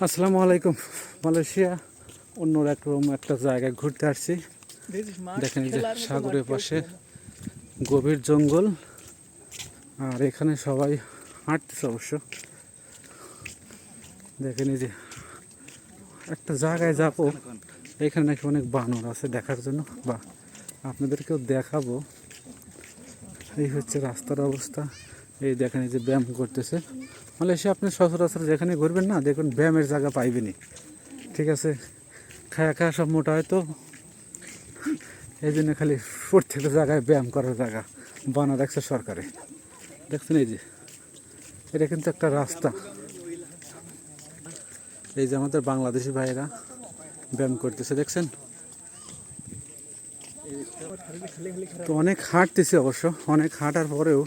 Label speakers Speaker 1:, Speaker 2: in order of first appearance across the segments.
Speaker 1: আসসালামু আলাইকুম। মালয়েশিয়া অন্য রকম একটা জায়গায় ঘুরতে আসছি। দেখেন যে সাগরের পাশে গভীর জঙ্গল, আর এখানে সবাই হাঁটতেছে অবশ্য। দেখেন যে একটা জায়গায় যাব, এখানে নাকি অনেক বানর আছে দেখার জন্য। বা আপনাদেরকেও দেখাবো। এই হচ্ছে রাস্তার অবস্থা। এই দেখেন, এই যে ব্যায়াম করতেছে। মালয়েশিয়া আপনি সচরাচর যেখানে ঘুরবেন না, দেখুন ব্যায়ামের জায়গা পাইবেনই। ঠিক আছে? খায়া খায়া সব মোটা হয়তো এই জন্য খালি প্রত্যেকটা জায়গায় ব্যায়াম করার জায়গা বানা রাখছে সরকারে। দেখছেন এই যে, এটা কিন্তু একটা রাস্তা। এই যে আমাদের বাংলাদেশি ভাইয়েরা ব্যায়াম করতেছে, দেখছেন? তো অনেক হাঁটতেছি অবশ্য, অনেক হাঁটার পরেও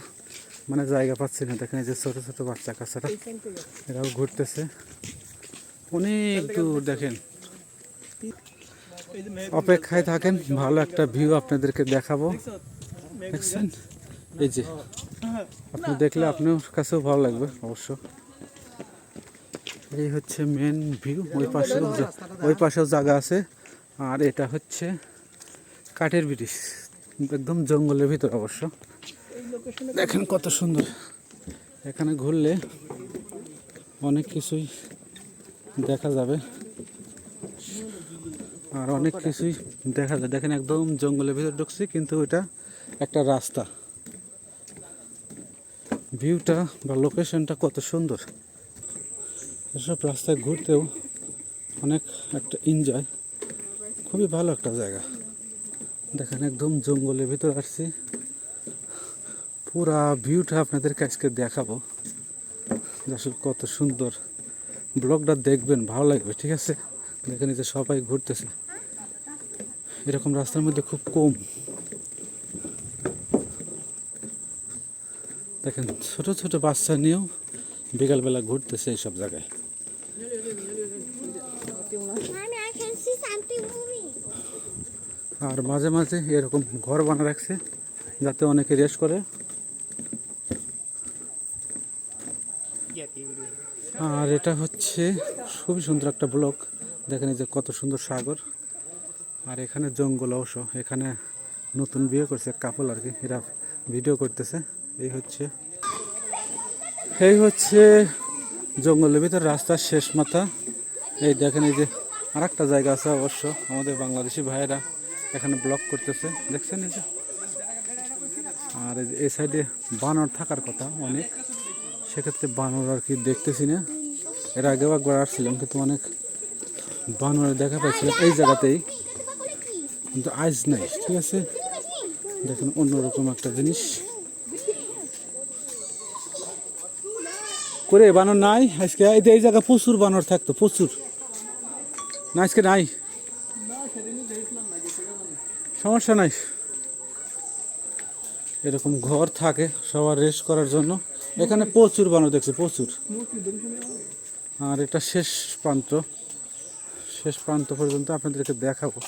Speaker 1: মানে জায়গা পাচ্ছি না। দেখেন এই যে ছোট ছোট বাচ্চা কাচ্চারা এরাও ঘুরতেছে। অনেক দূর, দেখেন। অপেক্ষায় থাকেন, ভালো একটা ভিউ আপনাদেরকে দেখাবো। দেখছেন? এই যে, আপনি দেখলে আপনার কাছেও ভালো লাগবে, অবশ্য। এই হচ্ছে মেন ভিউ ওই পাশেও ওই পাশেও জায়গা আছে। আর এটা হচ্ছে কাঠের ব্রিজ, একদম জঙ্গলের ভিতর অবশ্য। দেখেন কত সুন্দর। এখানে ঘুরলে অনেক কিছুই দেখা যাবে। আর অনেক কিছুই দেখা যায় দেখেন একদম জঙ্গলের ভিতর ঢুকছি, কিন্তু এটা একটা রাস্তা। ভিউটা বা লোকেশনটা কত সুন্দর। এসব রাস্তায় ঘুরতেও অনেক একটা এনজয় খুবই ভালো একটা জায়গা। দেখেন একদম জঙ্গলের ভিতর আসছি। পুরা ভিউটা আপনাদেরকে আজকে দেখাবো। আসলে কত সুন্দর ব্লগটা দেখবেন ভালো লাগবে ঠিক আছে? দেখেন যে সবাই ঘুরতেছে। এরকম রাস্তার মধ্যে খুব কম। দেখেন ছোট ছোট বাচ্চা নিয়েও বিকালবেলা ঘুরতেছে এইসব জায়গায়. আর মাঝে মাঝে এরকম ঘর বানা রাখছে যাতে অনেকে রেস্ট করে। আর এটা হচ্ছে খুবই সুন্দর একটা ব্লক। দেখেন যে কত সুন্দর সাগর। আর এখানে জঙ্গল অবশ্য এখানে নতুন বিয়ে করছে কাপল আর কি, এরা ভিডিও করতেছে। এই হচ্ছে এই হচ্ছে জঙ্গলের ভিতর, রাস্তার শেষ মাথা। এই দেখেন এই যে আর একটা জায়গা আছে অবশ্য, আমাদের বাংলাদেশি ভাইয়েরা এখানে ব্লক করতেছে। দেখছেন এই যে? আর এই সাইডে বানর থাকার কথা অনেক। সেক্ষেত্রে বানর আর কি দেখতেছি না। এর আগেও একবার আসছিলাম, কিন্তু অনেক বানর দেখা পাইছিলাম এই জায়গাতেই। কিন্তু আইস নাই, ঠিক আছে? দেখুন অন্যরকম একটা জিনিস। করে বানর নাই? আজকে এই জায়গা প্রচুর বানর থাকতো, প্রচুর। না, আজকে নাই। সমস্যা নাই। এরকম ঘর থাকে, সবার রেস্ট করার জন্য। এখানে প্রচুর বানর দেখছি প্রচুর। আর এটা শেষ প্রান্ত। শেষ প্রান্ত পর্যন্ত আপনাদেরকে দেখাবো।